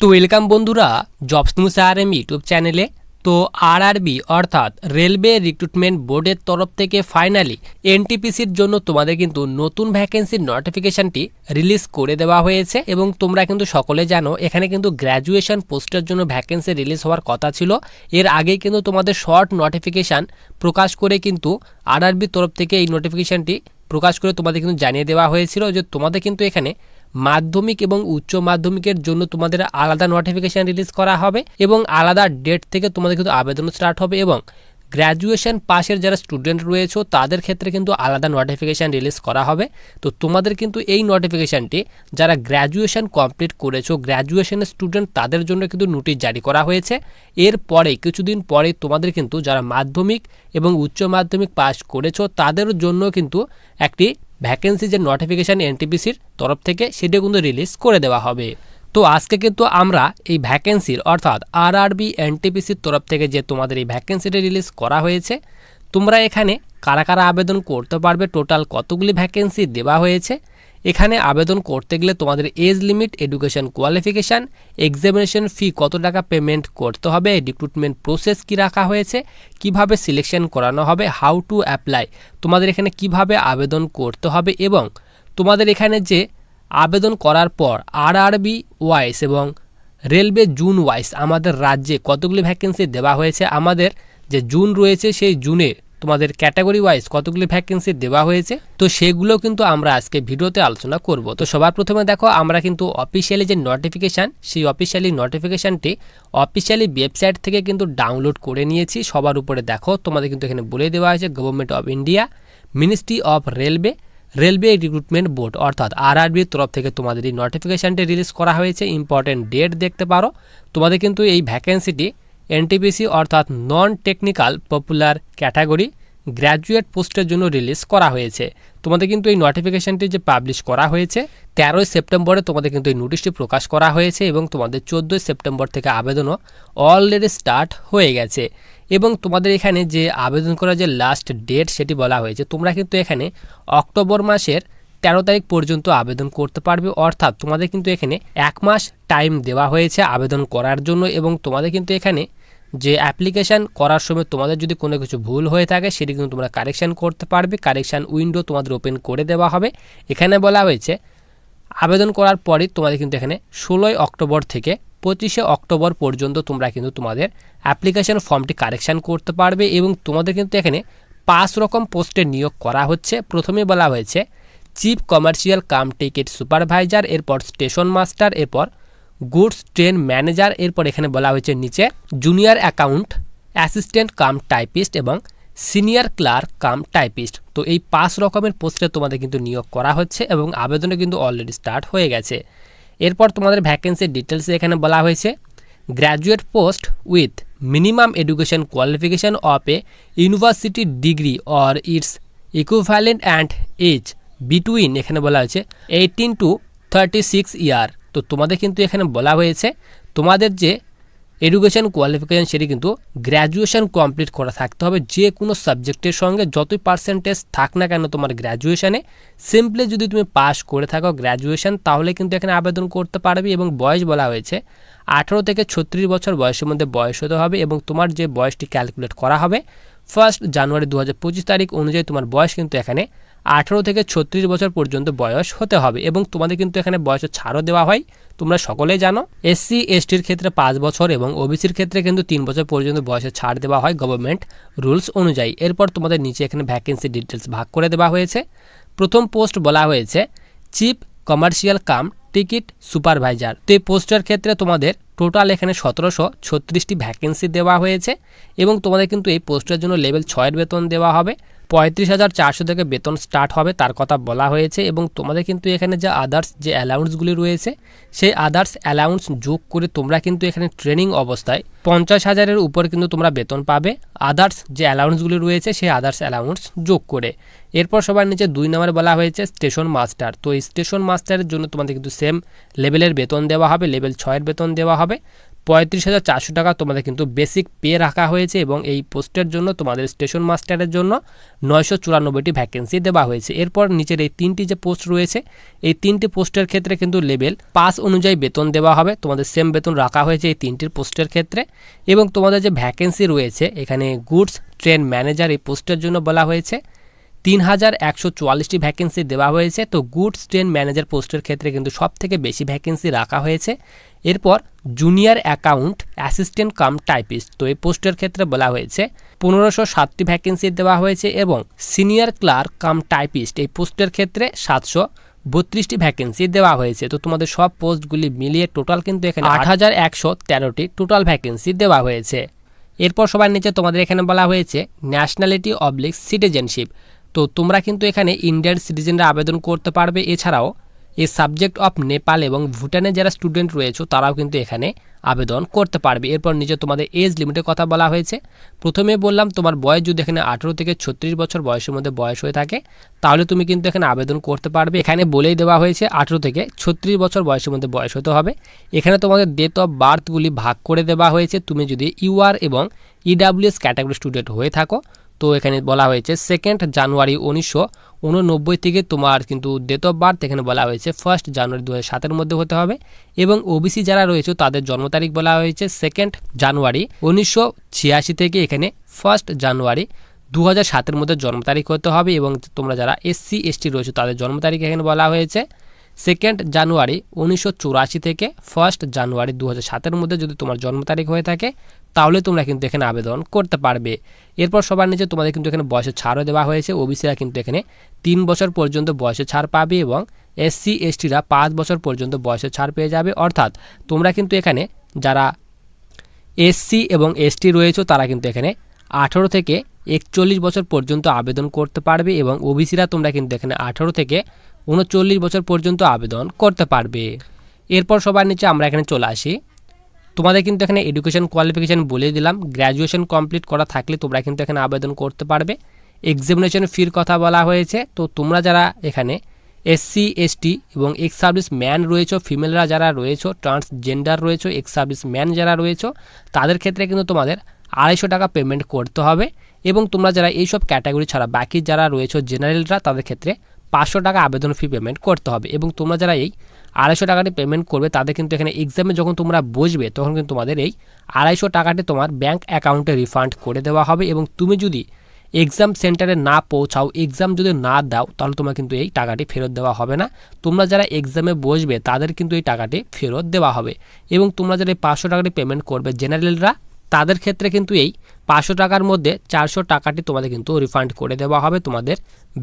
তো ওয়েলকাম বন্ধুরা jobs news R M YouTube চ্যানেলে তো আরআরবি অর্থাৎ রেলওয়ে রিক্রুটমেন্ট বোর্ডের তরফ থেকে ফাইনালি এনটিপিসির জন্য তোমাদের কিন্তু নতুন ভ্যাকেন্সির নোটিফিকেশনটি রিলিজ করে দেওয়া হয়েছে এবং তোমরা কিন্তু সকলে জানো, এখানে কিন্তু গ্র্যাজুয়েশন পোস্টের জন্য ভ্যাকেন্সি রিলিজ হওয়ার কথা ছিল। এর আগেই কিন্তু তোমাদের শর্ট নোটিফিকেশান প্রকাশ করে কিন্তু আরআরবির তরফ থেকে এই নোটিফিকেশানটি প্রকাশ করে তোমাদের কিন্তু জানিয়ে দেওয়া হয়েছিল যে তোমাদের কিন্তু এখানে মাধ্যমিক এবং উচ্চ মাধ্যমিকের জন্য তোমাদের আলাদা নোটিফিকেশান রিলিজ করা হবে এবং আলাদা ডেট থেকে তোমাদের কিন্তু আবেদন স্টার্ট হবে এবং গ্র্যাজুয়েশন পাশের যারা স্টুডেন্ট রয়েছে, তাদের ক্ষেত্রে কিন্তু আলাদা নোটিফিকেশান রিলিজ করা হবে। তো তোমাদের কিন্তু এই নোটিফিকেশানটি যারা গ্র্যাজুয়েশন কমপ্লিট করেছ গ্র্যাজুয়েশনের স্টুডেন্ট তাদের জন্য কিন্তু নোটিশ জারি করা হয়েছে। এরপরে কিছুদিন পরে তোমাদের কিন্তু যারা মাধ্যমিক এবং উচ্চ মাধ্যমিক পাস করেছ, তাদের জন্য কিন্তু একটি ভ্যাকেন্সি যে নোটিফিকেশান এনটিপিসির তরফ থেকে সেটা কিন্তু রিলিজ করে দেওয়া হবে। তো আজকে কিন্তু আমরা এই ভ্যাকেন্সির অর্থাৎ আর আরবি এনটিপিসির তরফ থেকে যে তোমাদের এই ভ্যাকেন্সিটি রিলিজ করা হয়েছে, তোমরা এখানে কারা কারা আবেদন করতে পারবে? টোটাল কতগুলি ভ্যাকেন্সি দেওয়া হয়েছে? এখানে আবেদন করতে গেলে তোমাদের age limit, education qualification, examination fee কত টাকা পেমেন্ট করতে হবে, রিক্রুটমেন্ট প্রসেস কি রাখা হয়েছে, কীভাবে সিলেকশন করানো হবে, হাউ টু অ্যাপ্লাই, তোমাদের এখানে কীভাবে আবেদন করতে হবে এবং তোমাদের এখানে যে আবেদন করার পর আরআরবি ওয়াইস এবং রেলওয়ে জুন ওয়াইস আমাদের রাজ্যে কতগুলি ভ্যাকেন্সি দেওয়া হয়েছে, আমাদের যে জুন রয়েছে সেই জুনে তোমাদের ক্যাটাগরি ওয়াইজ কতগুলি ভ্যাকেন্সি দেওয়া হয়েছে? তো সেগুলো কিন্তু আমরা আজকে ভিডিওতে আলোচনা করব। তো সবার প্রথমে দেখো, আমরা কিন্তু অফিসিয়ালি যে নোটিফিকেশান সেই অফিসিয়ালি নোটিফিকেশানটি অফিসিয়ালি ওয়েবসাইট থেকে কিন্তু ডাউনলোড করে নিয়েছি। সবার উপরে দেখো, তোমাদের কিন্তু এখানে বলে দেওয়া হয়েছে government of India ministry of railway railway recruitment board অর্থাৎ আরআরবির তরফ থেকে তোমাদের এই নোটিফিকেশানটি রিলিজ করা হয়েছে। ইম্পর্টেন্ট ডেট দেখতে পারো। তোমাদের কিন্তু এই ভ্যাকেন্সিটি এনটিপিসি অর্থাৎ non technical popular category graduate পোস্টের জন্য রিলিজ করা হয়েছে। তোমাদের কিন্তু এই নোটিফিকেশানটি যে পাবলিশ করা হয়েছে, তেরোই সেপ্টেম্বরে তোমাদের কিন্তু এই নোটিশটি প্রকাশ করা হয়েছে এবং তোমাদের চোদ্দোই সেপ্টেম্বর থেকে আবেদনও অলরেডি স্টার্ট হয়ে গেছে। এবং তোমাদের এখানে যে আবেদন করার যে লাস্ট ডেট সেটি বলা হয়েছে, তোমরা কিন্তু এখানে অক্টোবর মাসের তেরো তারিখ পর্যন্ত আবেদন করতে পারবে। অর্থাৎ তোমাদের কিন্তু এখানে এক মাস টাইম দেওয়া হয়েছে আবেদন করার জন্য এবং তোমাদের কিন্তু এখানে যে অ্যাপ্লিকেশান করার সময় তোমাদের যদি কোনো কিছু ভুল হয়ে থাকে, সেটি কিন্তু তোমরা কারেকশান করতে পারবে। কারেকশান উইন্ডো তোমাদের ওপেন করে দেওয়া হবে। এখানে বলা হয়েছে, আবেদন করার পরই তোমাদের কিন্তু এখানে ষোলোই অক্টোবর থেকে পঁচিশে অক্টোবর পর্যন্ত তোমরা কিন্তু তোমাদের অ্যাপ্লিকেশান ফর্মটি কারেকশান করতে পারবে এবং তোমাদের কিন্তু এখানে পাঁচ রকম পোস্টে নিয়োগ করা হচ্ছে। প্রথমে বলা হয়েছে chief commercial cum ticket supervisor, এরপর স্টেশন মাস্টার, এরপর গুডস ট্রেন ম্যানেজার, এরপর এখানে বলা হয়েছে নিচে junior account, assistant cum typist এবং সিনিয়র ক্লার্ক কাম টাইপিস্ট। তো এই পাঁচ রকমের পোস্টে তোমাদের কিন্তু নিয়োগ করা হচ্ছে এবং আবেদনে কিন্তু অলরেডি স্টার্ট হয়ে গেছে। এরপর তোমাদের ভ্যাকেন্সির ডিটেলসে এখানে বলা হয়েছে graduate post with minimum education qualification of a university degree or its equivalent and age between এখানে বলা হয়েছে eighteen to thirty six year তো তোমাদের কিন্তু এখানে বলা হয়েছে, তোমাদের যে এডুকেশন কোয়ালিফিকেশান সেটি কিন্তু গ্র্যাজুয়েশন কমপ্লিট করা থাকতে হবে, যে কোনো সাবজেক্টের সঙ্গে যতই পার্সেন্টেজ থাক না কেন তোমার গ্র্যাজুয়েশানে সিম্পলি যদি তুমি পাস করে থাকো গ্র্যাজুয়েশন তাহলে কিন্তু এখানে আবেদন করতে পারবে এবং বয়স বলা হয়েছে আঠারো থেকে ছত্রিশ বছর বয়সের মধ্যে বয়স হতে হবে এবং তোমার যে বয়সটি ক্যালকুলেট করা হবে ফার্স্ট জানুয়ারি দু হাজার পঁচিশ তারিখ অনুযায়ী তোমার বয়স কিন্তু এখানে আঠেরো থেকে ছত্রিশ বছর পর্যন্ত বয়স হতে হবে এবং তোমাদের কিন্তু এখানে বয়সের ছাড়ও দেওয়া হয়। তোমরা সকলেই জানো এসসি এসটির ক্ষেত্রে পাঁচ বছর এবং ওবিসির ক্ষেত্রে কিন্তু তিন বছর পর্যন্ত বয়সের ছাড় দেওয়া হয় গভর্নমেন্ট রুলস অনুযায়ী। এরপর তোমাদের নিচে এখানে ভ্যাকেন্সি ডিটেলস ভাগ করে দেওয়া হয়েছে। প্রথম পোস্ট বলা হয়েছে chief commercial cum ticket supervisor তো এই পোস্টের ক্ষেত্রে তোমাদের টোটাল এখানে সতেরোশো ছত্রিশটি ভ্যাকেন্সি দেওয়া হয়েছে এবং তোমাদের কিন্তু এই পোস্টের জন্য লেভেল ছয়ের বেতন দেওয়া হবে। পঁয়ত্রিশ হাজার চারশো থেকে বেতন স্টার্ট হবে, তার কথা বলা হয়েছে এবং তোমাদের কিন্তু এখানে যে আদার্স যে অ্যালাউন্সগুলি রয়েছে, সেই আদার্স অ্যালাউন্স যোগ করে তোমরা কিন্তু এখানে ট্রেনিং অবস্থায় পঞ্চাশ হাজারের উপর কিন্তু তোমরা বেতন পাবে। আদার্স যে অ্যালাউন্সগুলি রয়েছে, সেই আদার্স অ্যালাউন্স যোগ করে। এরপর সবার নিচে দুই নম্বর বলা হয়েছে স্টেশন মাস্টার তো এই স্টেশন মাস্টারের জন্য তোমাদের কিন্তু সেম লেভেলের বেতন দেওয়া হবে লেভেল ছয়ের বেতন দেওয়া হবে। পঁয়ত্রিশ হাজার চারশো টাকা তোমাদের কিন্তু বেসিক পে রাখা হয়েছে এবং এই পোস্টের জন্য তোমাদের স্টেশন মাস্টারের জন্য নয়শো চুরানব্বইটি ভ্যাকেন্সি দেওয়া হয়েছে। এরপর নিচের এই তিনটি যে পোস্ট রয়েছে, এই তিনটি পোস্টের ক্ষেত্রে কিন্তু লেভেল পাস অনুযায়ী বেতন দেওয়া হবে। তোমাদের সেম বেতন রাখা হয়েছে এই তিনটির পোস্টের ক্ষেত্রে। এবং তোমাদের যে ভ্যাকেন্সি রয়েছে, এখানে গুডস ট্রেন ম্যানেজার এই পোস্টের জন্য বলা হয়েছে। তিন হাজার একশো চুয়াল্লিশটি ভ্যাকেন্সি দেওয়া হয়েছে। তো গুডস ট্রেন ম্যানেজার পোস্টের ক্ষেত্রে কিন্তু সব থেকে বেশি ভ্যাকেন্সি রাখা হয়েছে। এরপর junior account assistant cum typist, তো এই পোস্টের ক্ষেত্রে বলা হয়েছে পনেরোশো সাতটি ভ্যাকেন্সি দেওয়া হয়েছে এবং সিনিয়র ক্লার্ক কাম টাইপিস্ট, এই পোস্টের ক্ষেত্রে সাতশো বত্রিশটি ভ্যাকেন্সি দেওয়া হয়েছে। তো তোমাদের সব পোস্টগুলি মিলিয়ে টোটাল কিন্তু এখানে আট হাজার একশো তেরোটি টোটাল ভ্যাকেন্সি দেওয়া হয়েছে। এরপর সবার নিচে তোমাদের এখানে বলা হয়েছে ন্যাশনালিটি অবলিক সিটিজেনশিপ তো তোমরা কিন্তু এখানে ইন্ডিয়ান সিটিজেনরা আবেদন করতে পারবে। এছাড়াও এই সাবজেক্ট অফ নেপাল এবং ভুটানে যারা স্টুডেন্ট রয়েছে, তারাও কিন্তু এখানে আবেদন করতে পারবে। এরপর নিচে তোমাদের এজ লিমিটের কথা বলা হয়েছে। প্রথমে বললাম, তোমার বয়স যদি এখানে আঠেরো থেকে ছত্রিশ বছর বয়সের মধ্যে বয়স হয়ে থাকে, তাহলে তুমি কিন্তু এখানে আবেদন করতে পারবে। এখানে বলেই দেওয়া হয়েছে, আঠেরো থেকে ছত্রিশ বছর বয়সের মধ্যে বয়স হতে হবে। এখানে তোমাদের ডেট অফ বার্থগুলি ভাগ করে দেওয়া হয়েছে। তুমি যদি ইউআর এবং ইডাব্লিউএস ক্যাটাগরি স্টুডেন্ট হয়ে থাকো তো এখানে বলা হয়েছে সেকেন্ড জানুয়ারি উনিশশো উননব্বই থেকে তোমার কিন্তু ডেট অফ বার্থ এখানে বলা হয়েছে ফার্স্ট জানুয়ারি দু সাতের মধ্যে হতে হবে এবং ওবিসি যারা রয়েছে তাদের জন্ম তারিখ বলা হয়েছে সেকেন্ড জানুয়ারি উনিশশো ছিয়াশি থেকে এখানে ফার্স্ট জানুয়ারি দু হাজার সাতের মধ্যে জন্ম তারিখ হতে হবে এবং তোমরা যারা এসসি এসটি রয়েছে তাদের জন্ম তারিখ এখানে বলা হয়েছে। সেকেন্ড জানুয়ারি উনিশশো চুরাশি থেকে ফার্স্ট জানুয়ারি দু হাজার সাতের মধ্যে যদি তোমার জন্ম তারিখ হয়ে থাকে, তাহলে তোমরা কিন্তু এখানে আবেদন করতে পারবে। এরপর সবার নিচে তোমাদের কিন্তু এখানে বয়সের ছাড়ও দেওয়া হয়েছে। ওবিসিরা কিন্তু এখানে তিন বছর পর্যন্ত বয়সের ছাড় পাবে এবং এসসি এসটিরা পাঁচ বছর পর্যন্ত বয়সের ছাড় পেয়ে যাবে। অর্থাৎ তোমরা কিন্তু এখানে যারা এসসি এবং এসটি রয়েছে, তারা কিন্তু এখানে আঠেরো থেকে একচল্লিশ বছর পর্যন্ত আবেদন করতে পারবে এবং ওবিসিরা তোমরা কিন্তু এখানে আঠেরো থেকে উনচল্লিশ বছর পর্যন্ত আবেদন করতে পারবে। এরপর সবার নিচে আমরা এখানে চলে আসি। তোমাদের কিন্তু এখানে এডুকেশন কোয়ালিফিকেশান বলে দিলাম। গ্র্যাজুয়েশন কমপ্লিট করা থাকলে তোমরা কিন্তু এখানে আবেদন করতে পারবে। এক্সামিনেশন ফির কথা বলা হয়েছে। তো তোমরা যারা এখানে এসসি এসটি এবং এক্স সার্ভিস ম্যান রয়েছে ফিমেলরা যারা রয়েছে ট্রান্সজেন্ডার রয়েছে এক্স সার্ভিস ম্যান যারা রয়েছে, তাদের ক্ষেত্রে কিন্তু তোমাদের আড়াইশো টাকা পেমেন্ট করতে হবে। এবং তোমরা যারা এইসব ক্যাটাগরি ছাড়া বাকি যারা রয়েছে জেনারেলরা তাদের ক্ষেত্রে পাঁচশো টাকা আবেদন ফি পেমেন্ট করতে হবে এবং তোমরা যারা এই আড়াইশো টাকাটি পেমেন্ট করবে, তাদের কিন্তু এখানে এক্সামে যখন তোমরা বসবে, তখন কিন্তু তোমাদের এই আড়াইশো টাকাটি তোমার ব্যাঙ্ক অ্যাকাউন্টে রিফান্ড করে দেওয়া হবে এবং তুমি যদি এক্সাম সেন্টারে না পৌঁছাও এক্সাম যদি না দাও, তাহলে তোমার কিন্তু এই টাকাটি ফেরত দেওয়া হবে না। তোমরা যারা এক্সামে বসবে, তাদের কিন্তু এই টাকাটি ফেরত দেওয়া হবে এবং তোমরা যারা এই পাঁচশো টাকাটি পেমেন্ট করবে জেনারেলরা তাদের ক্ষেত্রে কিন্তু এই পাঁচশো টাকার মধ্যে চারশো টাকাটি তোমাদের কিন্তু রিফান্ড করে দেওয়া হবে তোমাদের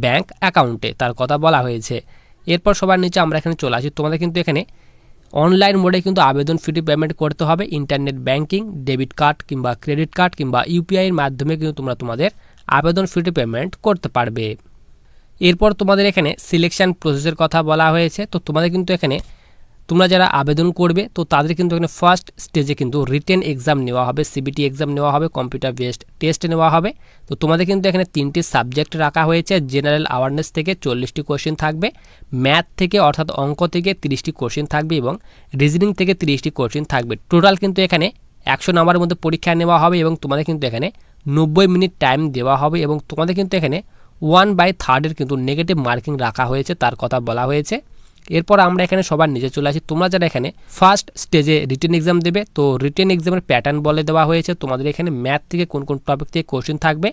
ব্যাংক অ্যাকাউন্টে তার কথা বলা হয়েছে। এরপর সবার নিচে আমরা এখানে চলে আসি। তোমাদের কিন্তু এখানে অনলাইন মোডে কিন্তু আবেদন ফিটি পেমেন্ট করতে হবে। ইন্টারনেট ব্যাংকিং ডেবিট কার্ড কিংবা ক্রেডিট কার্ড কিংবা ইউপিআইয়ের মাধ্যমে কিন্তু তোমরা তোমাদের আবেদন ফিটি পেমেন্ট করতে পারবে। এরপর তোমাদের এখানে সিলেকশন প্রসেসের কথা বলা হয়েছে। তো তোমাদের কিন্তু এখানে তোমরা যারা আবেদন করবে, তো তাদের কিন্তু এখানে ফার্স্ট স্টেজে কিন্তু রিটেন এক্সাম নেওয়া হবে সিবিটি এক্সাম নেওয়া হবে কম্পিউটার বেসড টেস্ট নেওয়া হবে। তো তোমাদের কিন্তু এখানে তিনটি সাবজেক্ট রাখা হয়েছে জেনারেল অ্যাওয়ারনেস থেকে চল্লিশটি কোশ্চেন থাকবে ম্যাথ থেকে অর্থাৎ অঙ্ক থেকে তিরিশটি কোশ্চেন থাকবে এবং রিজনিং থেকে তিরিশটি কোশ্চেন থাকবে। টোটাল কিন্তু এখানে একশো নম্বরের মধ্যে পরীক্ষা নেওয়া হবে এবং তোমাদের কিন্তু এখানে নব্বই মিনিট টাইম দেওয়া হবে এবং তোমাদের কিন্তু এখানে ওয়ান বাই থার্ডের কিন্তু নেগেটিভ মার্কিং রাখা হয়েছে, তার কথা বলা হয়েছে। এরপর আমরা এখানে সবার নিচে চলে আসি। তোমরা যারা এখানে ফার্স্ট স্টেজে রিটেন এক্সাম দেবে, তো রিটেন এক্সামের প্যাটার্ন বলে দেওয়া হয়েছে। তোমাদের এখানে ম্যাথ থেকে কোন কোন টপিক থেকে কোশ্চেন থাকবে।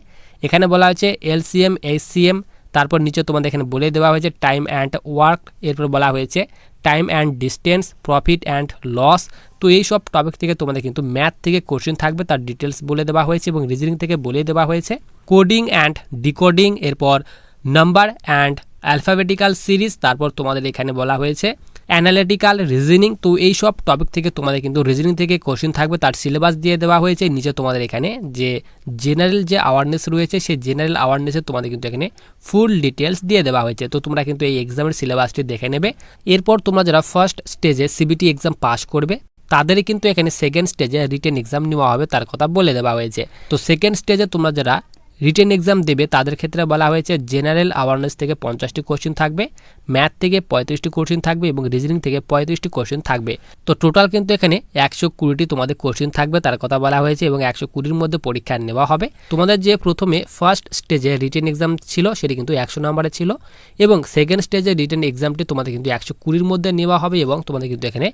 এখানে বলা হয়েছে এলসিএম এইচসিএম তারপর নিচে তোমাদের এখানে বলে দেওয়া হয়েছে টাইম অ্যান্ড ওয়ার্ক এরপর বলা হয়েছে time and distance profit and loss তো এই সব টপিক থেকে তোমাদের কিন্তু ম্যাথ থেকে কোশ্চেন থাকবে, তার ডিটেলস বলে দেওয়া হয়েছে এবং রিজনিং থেকে বলে দেওয়া হয়েছে। কোডিং অ্যান্ড ডিকোডিং এরপর নাম্বার অ্যান্ড অ্যালফাবেটিক্যাল সিরিজ, তারপর তোমাদের এখানে বলা হয়েছে অ্যানালিটিক্যাল রিজনিং। তো এই সব টপিক থেকে তোমাদের কিন্তু রিজনিং থেকে কোশ্চেন থাকবে, তার সিলেবাস দিয়ে দেওয়া হয়েছে। নিচে তোমাদের এখানে যে জেনারেল যে অ্যাওয়ারনেস রয়েছে, সেই জেনারেল অ্যাওয়ারনেসে তোমাদের কিন্তু এখানে ফুল ডিটেলস দিয়ে দেওয়া হয়েছে। তো তোমরা কিন্তু এই এক্সামের সিলেবাসটি দেখে নেবে। এরপর তোমরা যারা ফার্স্ট স্টেজে সিবিটি এক্সাম পাস করবে, তাদেরই কিন্তু এখানে সেকেন্ড স্টেজে রিটেন এক্সাম নেওয়া হবে, তার কথা বলে দেওয়া হয়েছে। তো সেকেন্ড স্টেজে তোমরা যারা রিটেন এক্সাম দেবে, তাদের ক্ষেত্রে বলা হয়েছে জেনারেল অ্যাওয়ারনেস থেকে পঞ্চাশটি কোশ্চেন থাকবে ম্যাথ থেকে পঁয়ত্রিশটি কোশ্চেন থাকবে এবং রিজনিং থেকে পঁয়ত্রিশটি কোশ্চেন থাকবে। তো টোটাল কিন্তু এখানে একশো কুড়িটি তোমাদের কোশ্চেন থাকবে, তার কথা বলা হয়েছে এবং একশো কুড়ির মধ্যে পরীক্ষা নেওয়া হবে। তোমাদের যে প্রথমে ফার্স্ট স্টেজে রিটেন এক্সাম ছিল, সেটি কিন্তু একশো নম্বরে ছিল এবং সেকেন্ড স্টেজে রিটেন এক্সামটি তোমাদের কিন্তু একশো কুড়ির মধ্যে নেওয়া হবে এবং তোমাদের কিন্তু এখানে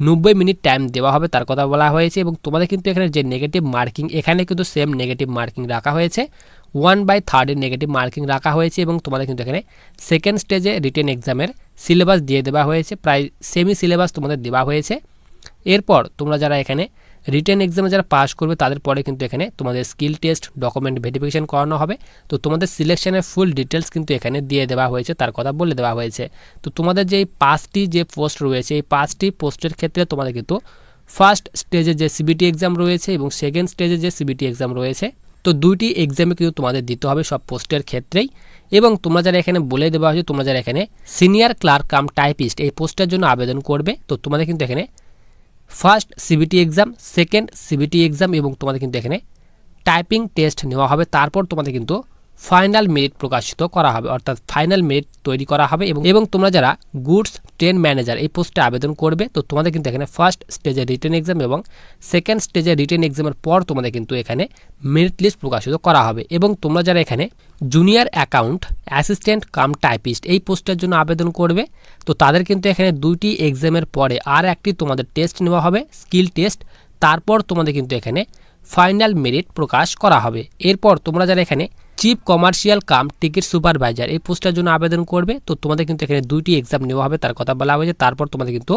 নব্বই মিনিট টাইম দেওয়া হবে, তার কথা বলা হয়েছে এবং তোমাদের কিন্তু এখানে যে নেগেটিভ মার্কিং এখানে কিন্তু সেম নেগেটিভ মার্কিং রাখা হয়েছে। ওয়ান বাই থার্ডের নেগেটিভ মার্কিং রাখা হয়েছে এবং তোমাদের কিন্তু এখানে সেকেন্ড স্টেজে রিটেন এক্সামের সিলেবাস দিয়ে দেওয়া হয়েছে, প্রায় সেমি সিলেবাস তোমাদের দেওয়া হয়েছে। এরপর তোমরা যারা এখানে রিটেন এক্সামে যারা পাস করবে, তাদের পরে কিন্তু এখানে তোমাদের স্কিল টেস্ট ডকুমেন্ট ভেরিফিকেশন করানো হবে। তো তোমাদের সিলেকশনের ফুল ডিটেলস কিন্তু এখানে দিয়ে দেওয়া হয়েছে, তার কথা বলে দেওয়া হয়েছে। তো তোমাদের যে পাঁচটি যে পোস্ট রয়েছে, এই পাঁচটি পোস্টের ক্ষেত্রে তোমাদের কিন্তু ফার্স্ট স্টেজে যে সিবিটি এক্সাম রয়েছে এবং সেকেন্ড স্টেজে যে সিবিটি এক্সাম রয়েছে, তো দুইটি এক্সামে কিন্তু তোমাদের দিতে হবে সব পোস্টের ক্ষেত্রেই। এবং তোমরা যারা এখানে বলে দেওয়া হয়েছে, তোমরা যারা এখানে সিনিয়র ক্লার্ক কাম টাইপিস্ট এই পোস্টের জন্য আবেদন করবে, তো তোমাদের কিন্তু এখানে first CBT exam second CBT exam এবং তোমাদের কিন্তু এখানে টাইপিং টেস্ট নেওয়া হবে। তারপর তোমাদের কিন্তু ফাইনাল মেরিট প্রকাশিত করা হবে, অর্থাৎ ফাইনাল মেরিট তৈরি করা হবে এবং এবং তোমরা যারা গুডস ট্রেন ম্যানেজার এই পোস্টে আবেদন করবে, তো তোমাদের কিন্তু এখানে ফার্স্ট স্টেজে রিটেন এক্সাম এবং সেকেন্ড স্টেজে রিটেন এক্সামের পর তোমাদের কিন্তু এখানে মেরিট লিস্ট প্রকাশিত করা হবে এবং তোমরা যারা এখানে junior account assistant cum typist এই পোস্টের জন্য আবেদন করবে, তো তাদের কিন্তু এখানে দুইটি এক্সামের পরে আর একটি তোমাদের টেস্ট নেওয়া হবে, স্কিল টেস্ট। তারপর তোমাদের কিন্তু এখানে ফাইনাল মেরিট প্রকাশ করা হবে। এরপর তোমরা যারা এখানে chief commercial cum ticket supervisor এই পোস্টের জন্য আবেদন করবে। তো তোমাদের কিন্তু এখানে দুইটি এক্সাম নেওয়া হবে, তার কথা বলা হয়েছে। তারপর তোমাদের কিন্তু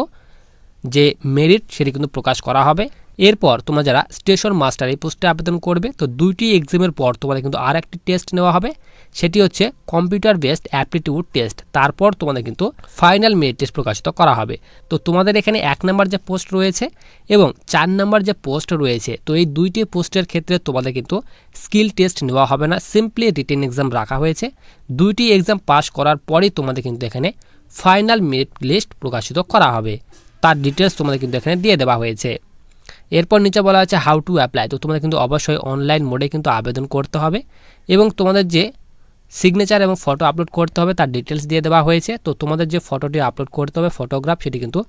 যে মেরিট সেটি কিন্তু প্রকাশ করা হবে। এরপর তোমরা যারা স্টেশন মাস্টার এই পোস্টে আবেদন করবে, তো দুইটি এক্সামের পর তোমাদের কিন্তু আর একটি টেস্ট নেওয়া হবে। সেটি হচ্ছে কম্পিউটার বেসড অ্যাপটিটিউড টেস্ট তারপর তোমাদের কিন্তু ফাইনাল মেরিট টেস্ট প্রকাশিত করা হবে। তো তোমাদের এখানে এক নম্বর যে পোস্ট রয়েছে এবং চার নম্বর যে পোস্ট রয়েছে, তো এই দুইটি পোস্টের ক্ষেত্রে তোমাদের কিন্তু স্কিল টেস্ট নেওয়া হবে না। সিম্পলি রিটেন এক্সাম রাখা হয়েছে। দুইটি এক্সাম পাস করার পরেই তোমাদের কিন্তু এখানে ফাইনাল মেরিট লিস্ট প্রকাশিত করা হবে। তার ডিটেলস তোমাদের কিন্তু এখানে দিয়ে দেওয়া হয়েছে। এরপর নিচে বলা আছে হাউ টু অ্যাপ্লাই তো তোমাদের কিন্তু অবশ্যই অনলাইন মোডে কিন্তু আবেদন করতে হবে। এবং তোমাদের যে সিগনেচার এবং ফটো আপলোড করতে হবে, তার ডিটেলস দিয়ে দেওয়া হয়েছে। তো তোমাদের যে ফটোটি আপলোড করতে হবে ফটোগ্রাফ সেটি কিন্তু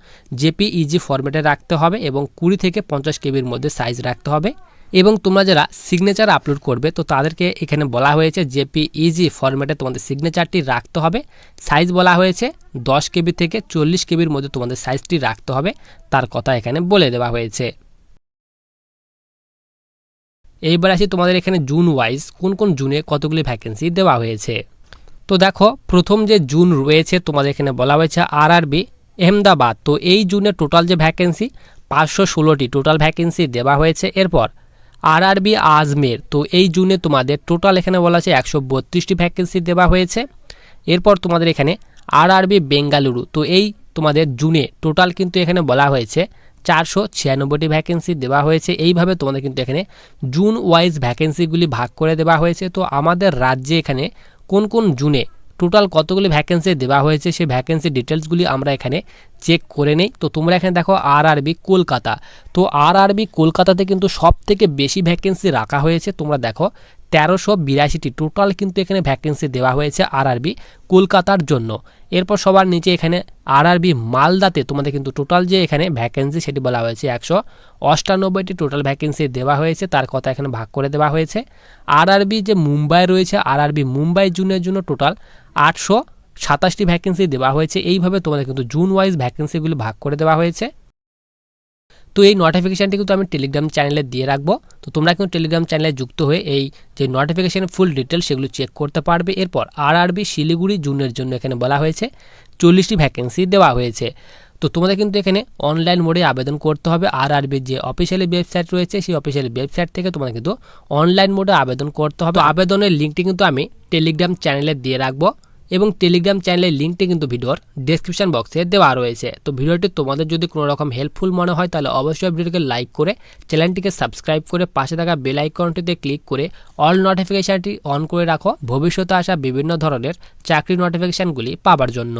জেপিইজি ফরম্যাটে রাখতে হবে এবং কুড়ি থেকে পঞ্চাশ কেবির মধ্যে সাইজ রাখতে হবে। এবং তোমরা যারা সিগনেচার আপলোড করবে, তো তাদেরকে এখানে বলা হয়েছে জেপিইজি ফরম্যাটে তোমাদের সিগনেচারটি রাখতে হবে। সাইজ বলা হয়েছে দশ কেবি থেকে চল্লিশ কেবির মধ্যে তোমাদের সাইজটি রাখতে হবে। তার কথা এখানে বলে দেওয়া হয়েছে। এইবার আসি তোমাদের এখানে জুন ওয়াইজ কোন কোন জুনে কতগুলি ভ্যাকেন্সি দেওয়া হয়েছে। তো দেখো, প্রথম যে জুন রয়েছে তোমাদের এখানে বলা হয়েছে আর আরবি আহমেদাবাদ তো এই জুনে টোটাল যে ভ্যাকেন্সি পাঁচশো ষোলোটি টোটাল ভ্যাকেন্সি দেওয়া হয়েছে। এরপর আর আরবি আজমের। তো এই জুনে তোমাদের টোটাল এখানে বলা আছে একশো বত্রিশটি ভ্যাকেন্সি দেওয়া হয়েছে। এরপর তোমাদের এখানে আর আরবি বেঙ্গালুরু। তো এই তোমাদের জুনে টোটাল কিন্তু এখানে বলা হয়েছে চারশো ছিয়ানব্বইটি ভ্যাকেন্সি দেওয়া হয়েছে। এইভাবে তোমাদের কিন্তু এখানে জুন ওয়াইজ ভ্যাকেন্সিগুলি ভাগ করে দেওয়া হয়েছে। তো আমাদের রাজ্যে এখানে কোন কোন জুনে টোটাল কতগুলি ভ্যাকেন্সি দেওয়া হয়েছে সেই ভ্যাকেন্সি ডিটেলসগুলি আমরা এখানে চেক করে নেই। তো তোমরা এখানে দেখো আর আরবি কলকাতা। তো আর আরবি কলকাতাতে কিন্তু সব থেকে বেশি ভ্যাকেন্সি রাখা হয়েছে। তোমরা দেখো তেরোশো বিরাশিটি। টোটাল কিন্তু এখানে ভ্যাকেন্সি দেওয়া হয়েছে আর আরবি কলকাতার জন্য। এরপর সবার নিচে এখানে আর আরবি মালদাতে তোমাদের কিন্তু টোটাল যে এখানে ভ্যাকেন্সি সেটি বলা হয়েছে একশো অষ্টানব্বইটি টোটাল ভ্যাকেন্সি দেওয়া হয়েছে, তার কথা এখানে ভাগ করে দেওয়া হয়েছে। আর আরবি যে মুম্বাই রয়েছে আর আরবি মুম্বাই জুনের জন্য টোটাল আটশো সাতাশটি ভ্যাকেন্সি দেওয়া হয়েছে। এইভাবে তোমাদের কিন্তু জুন ওয়াইজ ভ্যাকেন্সিগুলি ভাগ করে দেওয়া হয়েছে। তো এই নোটিফিকেশানটি কিন্তু আমি টেলিগ্রাম চ্যানেলে দিয়ে রাখব। তো তোমরা কিন্তু টেলিগ্রাম চ্যানেলে যুক্ত হয়ে এই যে নোটিফিকেশান ফুল ডিটেল সেগুলো চেক করতে পারবে। এরপর আর আরবি শিলিগুড়ি জুনের জন্য এখানে বলা হয়েছে। চল্লিশটি ভ্যাকেন্সি দেওয়া হয়েছে। তো তোমাদের কিন্তু এখানে অনলাইন মোডে আবেদন করতে হবে। আর আরবির যে অফিসিয়ালি ওয়েবসাইট রয়েছে, সেই অফিসিয়ালি ওয়েবসাইট থেকে তোমাদের কিন্তু অনলাইন মোডে আবেদন করতে হবে। আবেদনের লিঙ্কটি কিন্তু আমি টেলিগ্রাম চ্যানেলে দিয়ে রাখব। এবং টেলিগ্রাম চ্যানেলের লিঙ্কটি কিন্তু ভিডিওর ডেসক্রিপশন বক্সে দেওয়া রয়েছে। তো ভিডিওটি তোমাদের যদি কোনো রকম হেল্পফুল মনে হয়, তাহলে অবশ্যই ভিডিওটিকে লাইক করে চ্যানেলটিকে সাবস্ক্রাইব করে পাশে থাকা বেল আইকনটিতে ক্লিক করে অল নোটিফিকেশানটি অন করে রাখো। ভবিষ্যতে আসা বিভিন্ন ধরনের চাকরি নোটিফিকেশানগুলি পাবার জন্য।